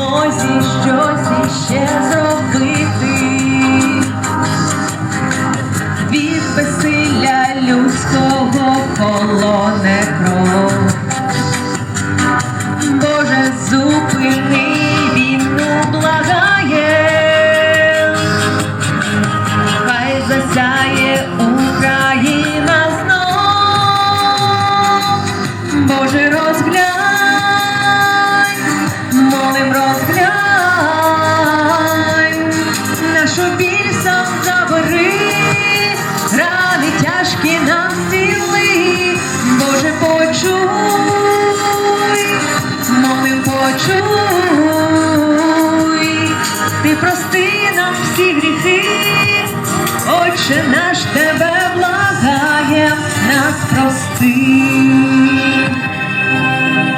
змозі щось іще зробити. Ти прости нам всі гріхи, Отче наш тебе благає, нас прости.